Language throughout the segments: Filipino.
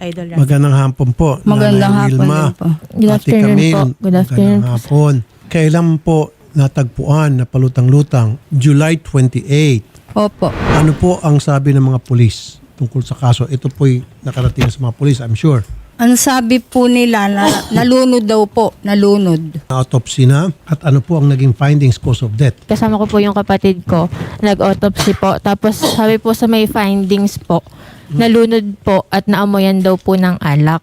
Idol Rafi. Magandang hapon po. Magandang Nanay hapon Wilma, din po. Good Ate afternoon Camille, po. Good afternoon Magandang po. hapon. Kailan po natagpuan na palutang-lutang? July 28. Opo. Ano po ang sabi ng mga pulis tungkol sa kaso? Ito po'y nakarating sa mga pulis, I'm sure. Ang sabi po nila, na, nalunod daw po. Nalunod. Na-autopsy na at ano po ang naging findings cause of death? Kasama ko po yung kapatid ko. Nag-autopsy po. Tapos sabi po sa may findings po, nalunod po at naamoyan daw po ng alak.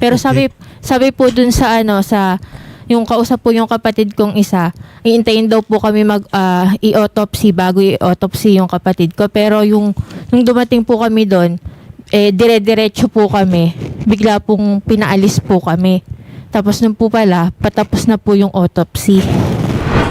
Pero sabi sabi po dun sa ano sa yung kausap po yung kapatid kong isa, iintayin daw po kami mag ah, i-autopsy bago i-autopsy yung kapatid ko. Pero yung nung dumating po kami doon, eh dire-diretso po kami. Bigla pong pinaalis po kami. Tapos nung po pala, patapos na po yung autopsy.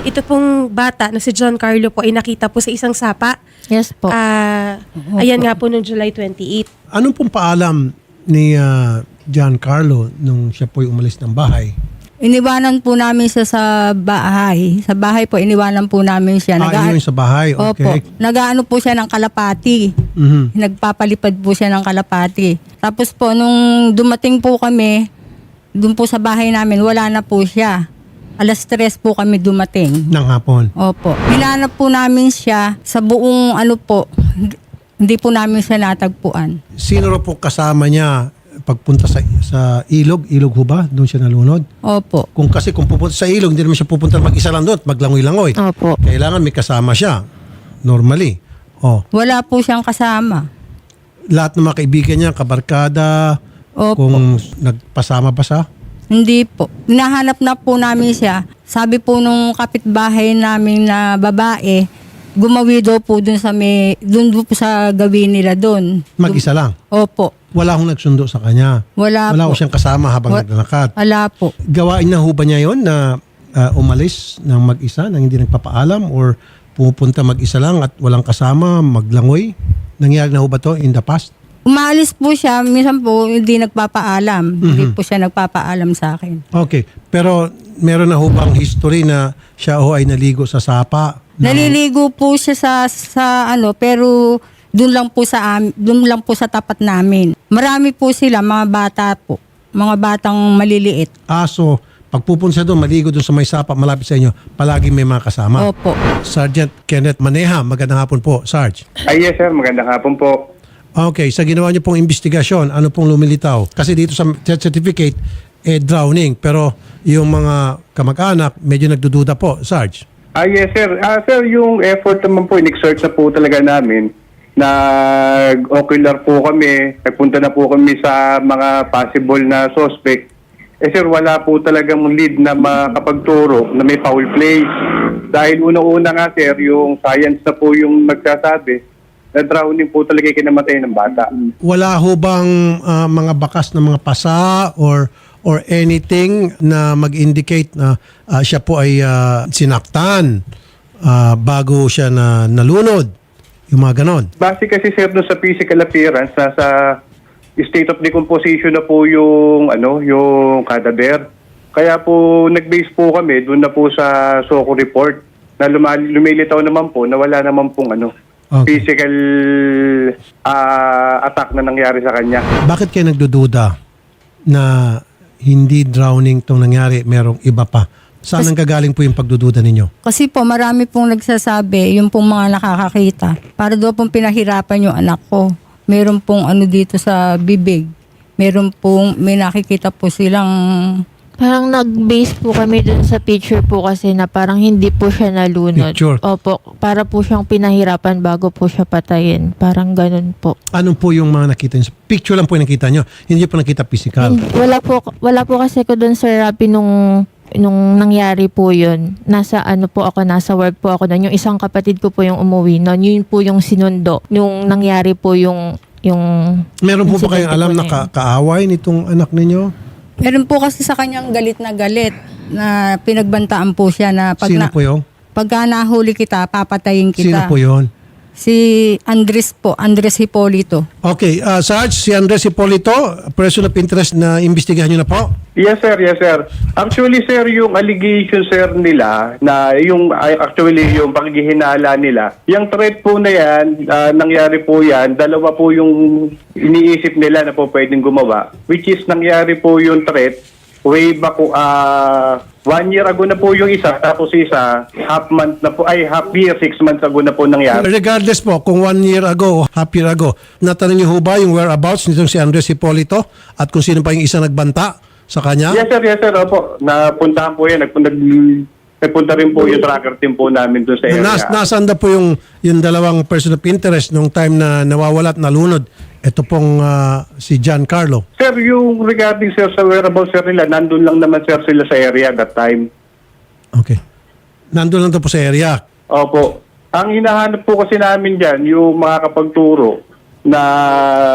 Ito pong bata na si John Carlo po ay nakita po sa isang sapa. Yes po. Ah, ayan nga po noong July 28. Anong pong paalam ni ah, Giancarlo nung siya po'y umalis ng bahay? Iniwanan po namin siya sa bahay. Sa bahay po, iniwanan po namin siya. Ah, Naga- yun yung sa bahay. Opo. Okay. Nagaano po siya ng kalapati. Mhm. Nagpapalipad po siya ng kalapati. Tapos po, nung dumating po kami, dun po sa bahay namin, wala na po siya. Alas tres po kami dumating. Ng hapon. Opo. Hinanap po namin siya sa buong ano po, hindi po namin siya natagpuan. Sino raw po kasama niya pagpunta sa sa ilog? Ilog ho ba? Doon siya nalunod? Opo. Kung kasi kung pupunta sa ilog, hindi naman siya pupunta mag-isa lang doon at maglangoy-langoy. Opo. Kailangan may kasama siya. Normally. Oh, Wala po siyang kasama. lahat ng mga kaibigan niya, kabarkada, Opo. kung nagpasama ba siya? Hindi po. Hinahanap na po namin siya. Sabi po nung kapitbahay namin na babae, gumawi daw po dun sa may, dun po sa gawin nila dun. Mag-isa lang. Opo. Wala akong nagsundo sa kanya. Wala, Wala po. ko siyang kasama habang Wa- naglalakad. Wala po. Gawain na ho ba niya yon na ah, umalis ng mag-isa, nang hindi nagpapaalam or pupunta mag-isa lang at walang kasama, maglangoy? Nangyari na ho ba to in the past? Umalis po siya, minsan po hindi nagpapaalam. Hindi Mhm. po siya nagpapaalam sa akin. Okay. Pero meron na ho bang history na siya ho ay naligo sa sapa? Na- Naliligo po siya sa sa ano pero doon lang po sa am- doon lang po sa tapat namin. Marami po sila mga bata po, mga batang maliliit. aso, pag pupunta siya doon, maligo doon sa may sapa, malapit sa inyo, palagi may mga kasama. Opo. Sergeant Kenneth Maneha, magandang hapon po, Sarge. Ay, yes sir, magandang hapon po. Okay, sa ginawa niyo pong investigasyon, ano pong lumilitaw? Kasi dito sa death certificate, eh, drowning. Pero yung mga kamag-anak, medyo nagdududa po, Sarge. Ah, yes sir. Ah, sir, yung effort naman po, in-exert na po talaga namin. Nag-ocular po kami, nagpunta na po kami sa mga possible na suspect. Eh sir, wala po talagang lead na makapagturo na may foul play. Dahil una-una nga sir, yung science na po yung nagsasabi na drowning po talaga yung kinamatay ng bata. Wala ho bang ah, mga bakas na mga pasa or or anything na mag-indicate na ah, siya po ay ah, sinaktan ah, bago siya na nalunod? Yung mga ganon. Base kasi sir doon sa physical appearance, nasa state of decomposition na po yung ano, yung cadaver. Kaya po nag-base po kami doon na po sa SOCO report na luma- lumilitaw naman po na wala naman pong ano, Okay. physical ah, attack na nangyari sa kanya. Bakit kayo nagdududa na hindi drowning tong nangyari, merong iba pa? Saan ang gagaling po yung pagdududa ninyo? Kasi po marami pong nagsasabi, yung pong mga nakakakita, para daw pong pinahirapan yung anak ko. Meron pong ano dito sa bibig. Meron pong, may nakikita po silang, Parang nag-base po kami dun sa picture po kasi na parang hindi po siya nalunod. Picture? Opo. Para po siyang pinahirapan bago po siya patayin. Parang ganun po. Anong po yung mga nakita niyo? Picture lang po yung nakita nyo. Hindi po nakita physical. Hindi- Wala po, wala po kasi ko dun Sir Rapi nung nung nangyari po yun, nasa ano po ako, nasa work po ako nun. Yung isang kapatid ko po yung umuwi nun. Yun po yung sinundo. Yung nangyari po yung yung Meron po ba kayong alam po na yun. ka- kaaway nitong anak ninyo? Meron po kasi sa kanyang galit na galit na pinagbantaan po siya na pag Sino na, po yung? pagka nahuli kita, papatayin Sino kita. po yon? Si Andres po, Andres Hipolito. Okay, uh, Sarge, si Andres Hipolito, person of interest na imbestigahan nyo na po. Yes sir, yes sir. Actually sir, yung allegation sir nila na yung ay, actually yung paghihinala nila, yung threat po na yan, ah, nangyari po yan, dalawa po yung iniisip nila na po pwedeng gumawa, which is nangyari po yung threat way back ah one year ago na po yung isa, tapos isa half month na po, ay half year, six months ago na po nangyari. Regardless po, kung one year ago o half year ago, natanong niyo ho ba yung whereabouts nitong si Andres Hipolito at kung sino pa yung isang nagbanta sa kanya? Yes sir, yes sir, opo. Napuntahan po yan, nagpunta, nagpunta rin po yung tracker team po namin doon sa area. Nas, nasaan na po yung, yung dalawang person of interest nung time na nawawala at nalunod? Ito pong ah, si Giancarlo. Sir, yung regarding sir sa whereabouts sir nila, nandun lang naman sir sila sa area that time. Okay. Nandun lang to po sa area. Opo. Ang hinahanap po kasi namin dyan, yung makakapagturo na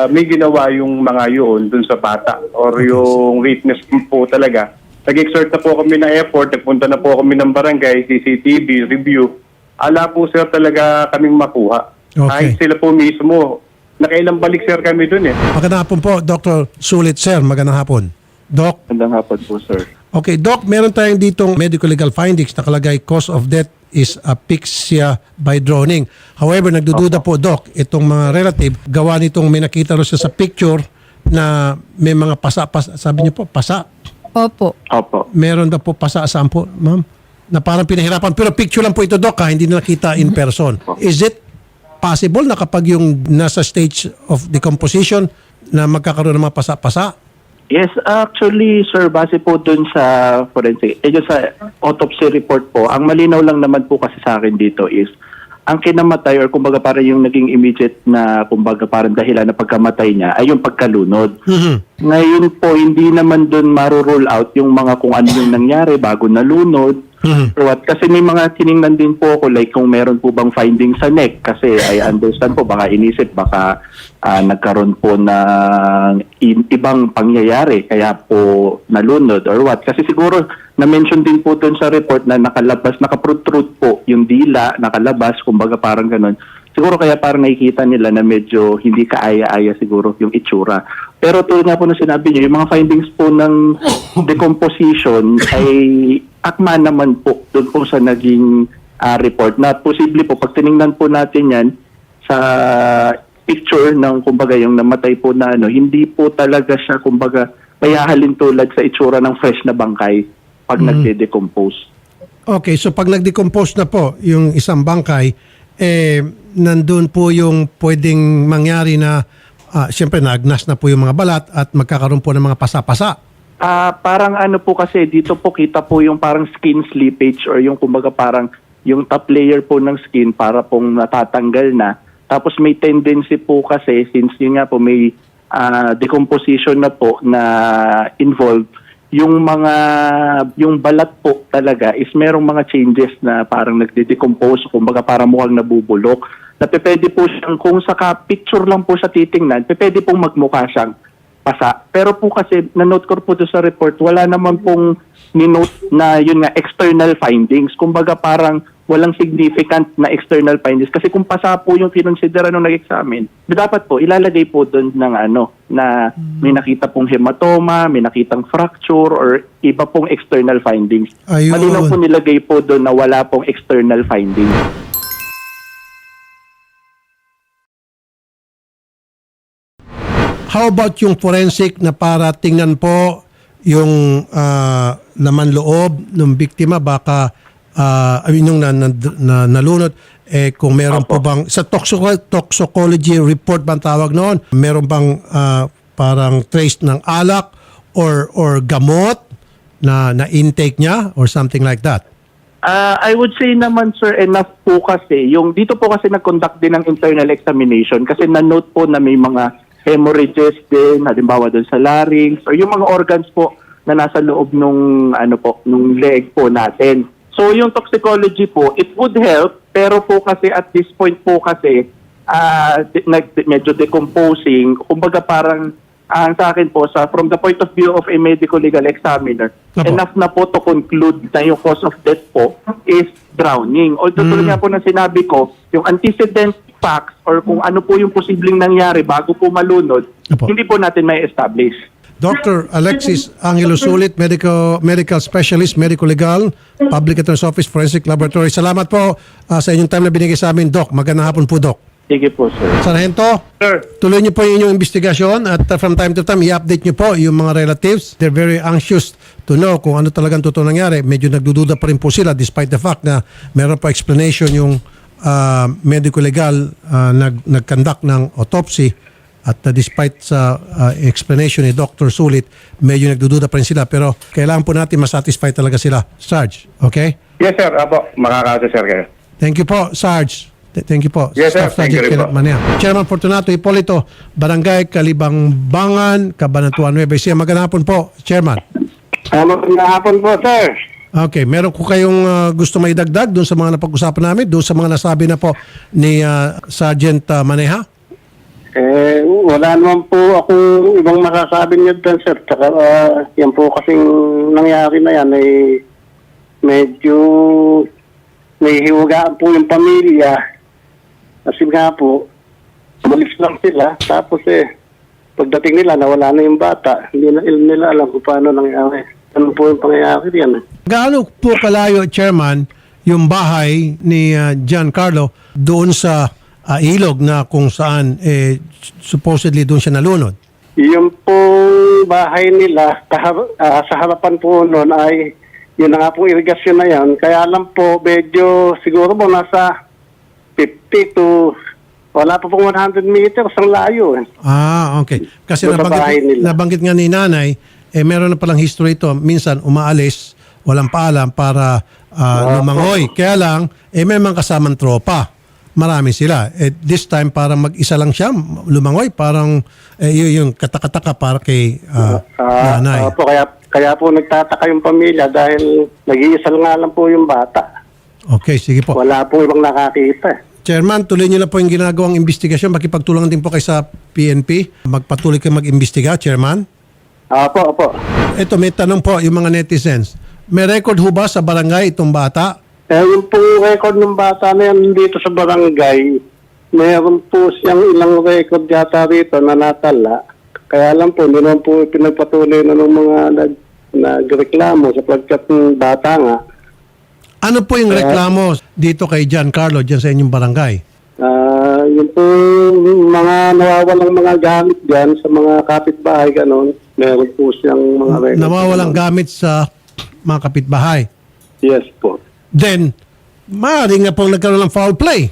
may ginawa yung mga yun dun sa bata or yung witness po talaga. Nag-exert na po kami ng effort, nagpunta na po kami ng barangay, CCTV, review. Ala po sir talaga kaming makuha. Okay. Kahit sila po mismo, nakailang balik sir kami dun eh. Magandang hapon po, Dr. Sulit, sir. Magandang hapon. Doc, Magandang hapon po sir. Okay, Doc, meron tayong ditong medical legal findings. Nakalagay cause of death is asphyxia by drowning. However, nagdududa po, Doc, itong mga relative, gawa nitong may nakita rin siya sa picture na may mga pasa, pasa sabi niyo po, pasa. Opo. Opo. Meron daw po pasa saan po, ma'am? Na parang pinahirapan. Pero picture lang po ito, Doc, ha? Hindi na nakita in person. Is it possible na kapag yung nasa stage of decomposition na magkakaroon ng mga pasa-pasa? Yes, actually, sir, base po dun sa forensic, eh, sa autopsy report po, ang malinaw lang naman po kasi sa akin dito is, ang kinamatay or kumbaga parang yung naging immediate na kumbaga parang dahilan na pagkamatay niya ay yung pagkalunod. Mhm. Ngayon po, hindi naman dun maro-roll out yung mga kung ano yung nangyari bago nalunod. Mhm. Or what? Kasi may mga tiningnan din po ako like kung meron po bang finding sa neck kasi I understand po baka inisip baka ah, nagkaroon po ng ibang pangyayari kaya po nalunod or what. Kasi siguro na-mention din po doon sa report na nakalabas, nakaprotrude po yung dila, nakalabas, kumbaga parang ganun. Siguro kaya parang nakikita nila na medyo hindi kaaya-aya siguro yung itsura. Pero tulad nga po na sinabi niyo, yung mga findings po ng decomposition ay akma naman po doon po sa naging ah, report na posible po pag tiningnan po natin yan sa picture ng kumbaga yung namatay po na ano, hindi po talaga siya kumbaga payahalin tulad sa itsura ng fresh na bangkay pag nagde-decompose. Okay, so pag nag-decompose na po yung isang bangkay, eh, nandun po yung pwedeng mangyari na, ah, siyempre, naagnas na po yung mga balat at magkakaroon po ng mga pasa-pasa. Ah, parang ano po kasi dito po kita po yung parang skin slippage or yung kumbaga parang yung top layer po ng skin para pong natatanggal na. Tapos may tendency po kasi since yun nga po may ah, decomposition na po na involved yung mga yung balat po talaga is merong mga changes na parang nagde-decompose kumbaga parang mukhang nabubulok na pwede po siyang kung sa picture lang po siya titingnan pwede pong magmukha siyang pasa. Pero po kasi, na-note ko po sa report, wala naman pong ni-note na yun nga, external findings. Kumbaga parang walang significant na external findings. Kasi kung pasa po yung kinonsidera nung nag-examine, dapat po ilalagay po doon ng ano, na may nakita pong hematoma, may nakitang fracture, or iba pong external findings. Ayun. Malinaw po nilagay po doon na wala pong external findings. How about yung forensic na para tingnan po yung ah, laman loob ng biktima? Baka ah, I mean, yung na, na, na- nalunod eh kung meron po bang sa toxico- toxicology report bang tawag noon meron bang ah, parang trace ng alak or or gamot na na intake niya or something like that? Ah, I would say naman sir enough po kasi. Yung dito po kasi nag-conduct din ng internal examination kasi na-note po na may mga hemorrhages din halimbawa doon sa larynx or yung mga organs po na nasa loob nung ano po nung leg po natin. So yung toxicology po it would help pero po kasi at this point po kasi nag medyo decomposing kumbaga parang ang sa akin po, sa, from the point of view of a medical legal examiner, Apo. enough na po to conclude na yung cause of death po is drowning. Although tulad nga po ng sinabi ko, yung antecedent facts or kung ano po yung posibleng nangyari bago po malunod, Apo. hindi po natin may establish. Dr. Alexis Angelo Sulit, medical medical specialist, medical legal, public attorney's office, forensic laboratory. Salamat po ah, sa inyong time na binigay sa amin, Doc. Magandang hapon po, Doc. Sige po, sir. Sargento, Sir, tuloy niyo po yung inyong investigasyon at uh, from time to time, i-update niyo po yung mga relatives. They're very anxious to know kung ano talagang totoo nangyari. Medyo nagdududa pa rin po sila despite the fact na meron pa explanation yung uh, medical legal uh, nag, nag-conduct ng autopsy at uh, despite sa uh, explanation ni Dr. Sulit, medyo nagdududa pa rin sila. Pero kailangan po natin masatisfy talaga sila. Sarge, okay? yes sir, apo, makakasa sir kayo. Thank you po, Sarge. Th- Thank you po. Yes, sir. Staff Thank you rin Kenneth po. Manea. Chairman Fortunato Hipolito, Barangay Kalibangbangan, Cabanatuan Nueva Ecija. Magandang hapon po, Chairman. Magandang hapon po, sir. Okay, meron ko kayong uh, gusto may dagdag doon sa mga napag-usapan namin, doon sa mga nasabi na po ni uh, Sergeant uh, Maneha? Eh, wala naman po akong ibang masasabi niyo doon, sir. Tsaka, ah, yan po kasing nangyari na yan, eh, medyo nahihiwagaan po yung pamilya. Kasi nga po, umalis lang sila. Tapos eh, pagdating nila, nawala na yung bata. Hindi na nila alam kung paano nangyari. Ano po yung pangyayari yan. Gaano po kalayo, Chairman, yung bahay ni uh, Giancarlo doon sa uh, ilog na kung saan eh, supposedly doon siya nalunod? Yung po bahay nila, kahar- ah, sa harapan po noon ay yun na nga pong irigasyon na yan. Kaya lang po, medyo siguro po nasa 50 to wala pa pong 100 meters ang layo. Eh. Ah, okay. Kasi Doon sa bahay nabanggit, nila. nabanggit nga ni nanay, eh meron na palang history ito. Minsan umaalis, walang paalam para ah, lumangoy. Kaya lang, eh may mga kasamang tropa. Marami sila. Eh, this time, parang mag-isa lang siya, lumangoy. Parang, eh, yun yung katakataka para kay ah, Ah, nanay. opo, kaya, kaya po nagtataka yung pamilya dahil nag-iisa nga lang po yung bata. Okay, sige po. Wala po ibang nakakita. eh. Chairman, tuloy niyo na po yung ginagawang investigasyon. Makipagtulungan din po kayo sa PNP. Magpatuloy kayo mag-imbestiga, Chairman. Opo, opo. Ito, may tanong po yung mga netizens. May record ho ba sa barangay itong bata? Eh, yung pong record ng bata na yan dito sa barangay, meron po siyang ilang record yata rito na natala. Kaya lang po, hindi naman po pinagpatuloy na ng mga nag, nagreklamo sapagkat ng bata nga. Ano po yung reklamo dito kay Giancarlo dyan sa inyong barangay? Ah, yung po mga nawawalang mga gamit dyan sa mga kapitbahay, ganon, meron po siyang mga record. Nawawalang gamit sa mga kapitbahay. Yes po. Then, maaaring nga pong nagkaroon ng foul play.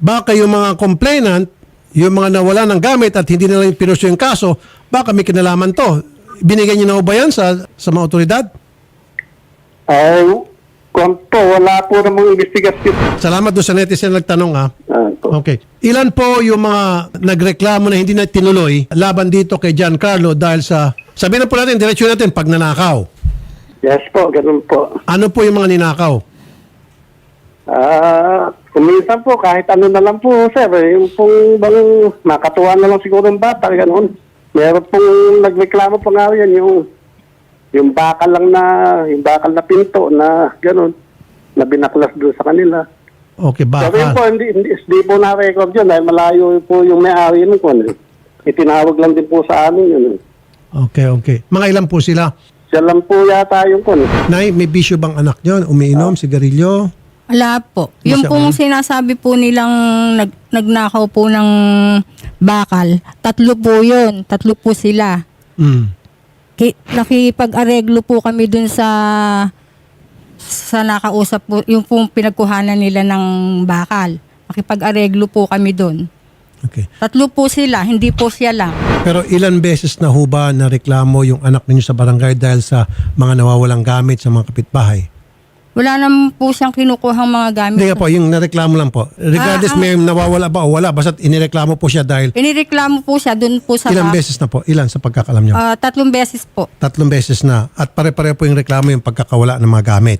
Baka yung mga complainant, yung mga nawala ng gamit at hindi nila pinurso yung kaso, baka may kinalaman to. Binigyan niyo na ho ba yan sa, sa mga otoridad? Ay, kung po, wala po namang investigasyon. Salamat doon sa netizen na nagtanong ha. Ah, po. Okay. Ilan po yung mga nagreklamo na hindi na tinuloy laban dito kay Giancarlo dahil sa, sabihin na po natin, diretsyo natin, pag nanakaw. Yes po, ganun po. Ano po yung mga ninakaw? Ah, kuminsan po, kahit ano na lang po, sir. eh, Yung pong bang makatuwa na lang siguro ng bata, gano'n. Meron pong nagreklamo pa nga yan, yung, yung bakal lang na, yung bakal na pinto na gano'n, na binaklas doon sa kanila. Okay, Sabi po, hindi, hindi, hindi po na-record yun dahil malayo po yung may-ari nun po. ano. Itinawag lang din po sa amin yun. eh. Okay, okay. Mga ilan po sila? Siya lang po yata yung kun. Nay, may bisyo bang anak nyo? Umiinom, sigarilyo? Wala po. Masya Yung pong Allah. sinasabi po nilang nag, nagnakaw po ng bakal, tatlo po yun. Tatlo po sila. Mm. Ki, nakipag-areglo po kami dun sa sa nakausap po, yung pong pinagkuhanan nila ng bakal. Nakipag-areglo po kami dun. Okay. Tatlo po sila, hindi po siya lang. Pero ilan beses na ho ba na reklamo yung anak ninyo sa barangay dahil sa mga nawawalang gamit sa mga kapitbahay? Wala naman po siyang kinukuhang mga gamit. Hindi nga po, yung nareklamo lang po. Regardless Ah, ah. may nawawala ba o wala, basta inireklamo po siya dahil Inireklamo po siya dun po sa... ilang beses na po? Ilan sa pagkakalam nyo? Ah, tatlong beses po. Tatlong beses na. At pare-pareho po yung reklamo yung pagkakawala ng mga gamit.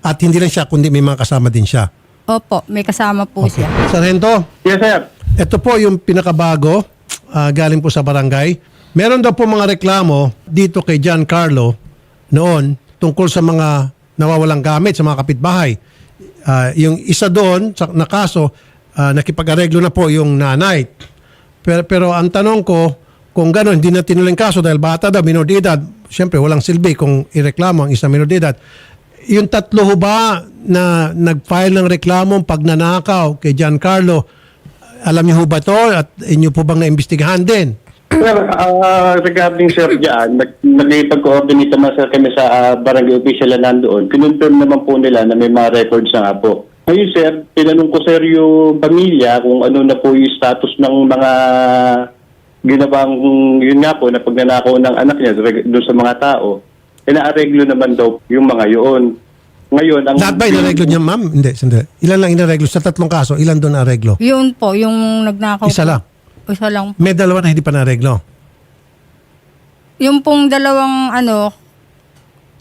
At hindi lang siya, kundi may mga kasama din siya. Opo, may kasama po siya. Sargento, Yes, sir. ito po yung pinakabago, ah, galing po sa barangay. Meron daw po mga reklamo dito kay Giancarlo noon tungkol sa mga nawawalang gamit sa mga kapitbahay. Ah, yung isa doon sa na kaso, ah, nakipag-areglo na po yung nanay. Pero, pero ang tanong ko, kung gano'n, hindi na tinuloy kaso dahil bata daw, minor de edad, siyempre walang silbi kung ireklamo ang isang minor de edad. Yung tatlo ba na nag-file ng reklamo pagnanakaw kay Giancarlo, alam niyo ho ba to at inyo po bang naimbestigahan din? Sir, ah, regarding sir dyan, nag, nag-coordinate naman sir kami sa ah, barangay official na nandoon. Kinonfirm naman po nila na may mga records na nga po. Ngayon sir, tinanong ko sir yung pamilya kung ano na po yung status ng mga ginawang, yun nga po, na pagnanakaw ng anak niya doon sa mga tao. Inaareglo naman daw yung mga yun. Ngayon, ang... Lahat ba inareglo niya, ma'am? Hindi, sandali. Ilan lang inareglo? Sa tatlong kaso, ilan doon nareglo? Yun po, yung nagnakaw Isa po. lang. Isa lang. May dalawa na hindi pa nareglo. Yung pong dalawang ano,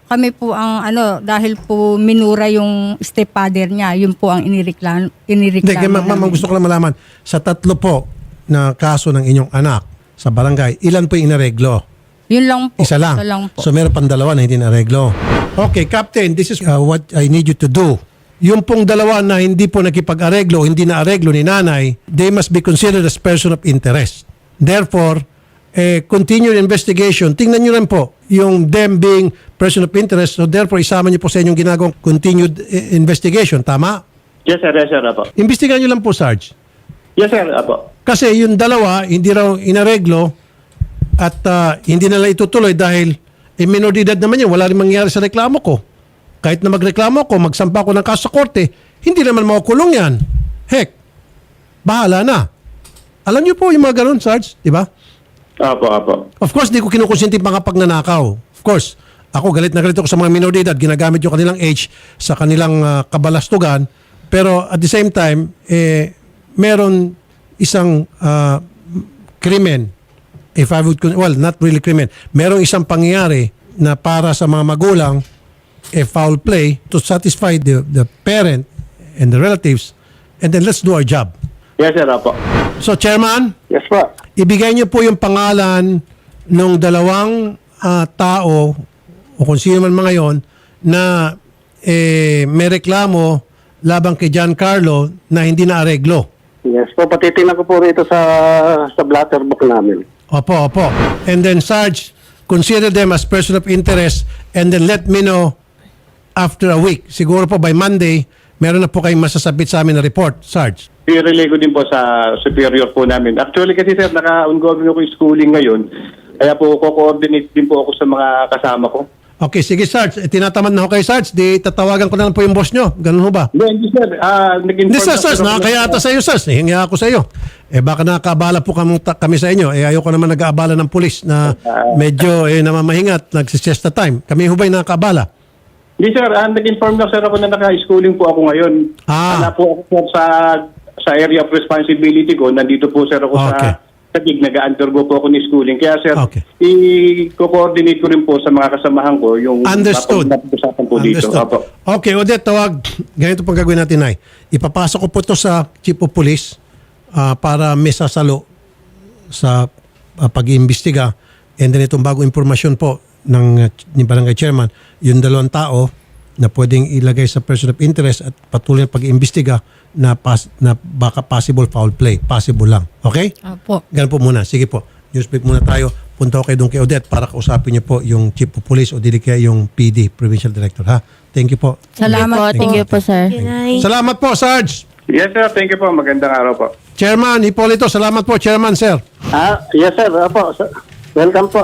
kami po ang ano, dahil po minura yung stepfather niya, yun po ang inireklamo. Hindi, kaya ma'am, gusto ko lang malaman, sa tatlo po na kaso ng inyong anak sa barangay, ilan po yung inareglo? Yun lang po. Isa lang. Isa lang po. So meron pang dalawa na hindi nareglo. Okay, Captain, this is uh, what I need you to do. Yung pong dalawa na hindi po nakipag-areglo, hindi na areglo ni nanay, they must be considered as person of interest. Therefore, eh, continued investigation. Tingnan nyo rin po yung them being person of interest. So therefore, isama nyo po sa inyong ginagawang continued eh, investigation. Tama? Yes sir, yes sir, apo. Imbestigahan nyo lang po, Sarge. Yes sir, apo. Kasi yung dalawa, hindi raw inareglo at ah, hindi na lang itutuloy dahil eh, minor de edad naman yun. Wala rin mangyayari sa reklamo ko. Kahit na magreklamo ko, magsampa ko ng kaso sa korte, hindi naman makukulong yan. Heck, bahala na. Alam niyo po yung mga ganun, Sarge, di ba? Apo, apo. Of course, di ko kinukonsinti mga pagnanakaw. Of course, ako galit na galit ako sa mga minor de edad, ginagamit yung kanilang age sa kanilang ah, kabalastugan. Pero at the same time, eh, meron isang ah, krimen, if I would, con- well, not really krimen, merong isang pangyayari na para sa mga magulang, a foul play to satisfy the, the parent and the relatives, and then let's do our job. Yes sir, apo. So, Chairman, Yes po. ibigay niyo po yung pangalan ng dalawang ah, tao o kung sino man mga yon na eh, may reklamo labang kay Giancarlo na hindi na areglo. Yes po, patitingnan ko po rito sa sa blatter book namin. Opo, opo. And then Sarge, consider them as person of interest and then let me know after a week. Siguro po by Monday, meron na po kayong masasabit sa amin na report, Sarge. I-relay ko din po sa superior po namin. Actually kasi sir, naka-ongoing ako yung schooling ngayon. Kaya po ko-coordinate din po ako sa mga kasama ko. Okay, sige Sarge. Eh, tinatamad na ako kay Sarge. Di tatawagan ko na lang po yung boss nyo. Ganun ho ba? Hindi, hindi sir. Ah, nag-inform Hindi, na- Sars, nakakaya ata sa iyo, Sars. Nahingi ako sa iyo. Eh, baka nakakaabala po kami, kami sa inyo. Eh, ayoko naman nag-aabala ng pulis na medyo eh, namamahingat, nagsisiesta time. Kami hubay nakakaabala. Hindi sir, ah, nag-inform na sir ako na naka-schooling po ako ngayon. Ah. Wala po ako sa sa area of responsibility ko. Nandito po sir ako Okay. sa sa gig, nag-undergo po ako ni schooling. Kaya sir, Okay. i-coordinate ko rin po sa mga kasamahan ko yung Understood. mapag-usapan po dito. Understood. Opo. Okay, Odette, tawag. Ganito pang gagawin natin, Nay. Ipapasok ko po to sa Chief of Police ah, para may sasalo sa ah, pag-iimbestiga. And then itong bagong impormasyon po ng, uh, ni Barangay Chairman, yung dalawang tao na pwedeng ilagay sa person of interest at patuloy na pag-iimbestiga na, pas, na baka possible foul play. Possible lang. Okay? Opo. Ganun po muna. Sige po. Newspeak muna tayo. Punta ko kayo doon kay Odette para kausapin niyo po yung Chief of Police o dili kaya yung PD, Provincial Director. Ha? Thank you po. Salamat Thank you po, sir. Salamat po, Sarge. Yes sir, thank you po. Magandang araw po. Chairman Hipolito, salamat po, Chairman, sir. Ah, yes sir. Apo. Welcome po.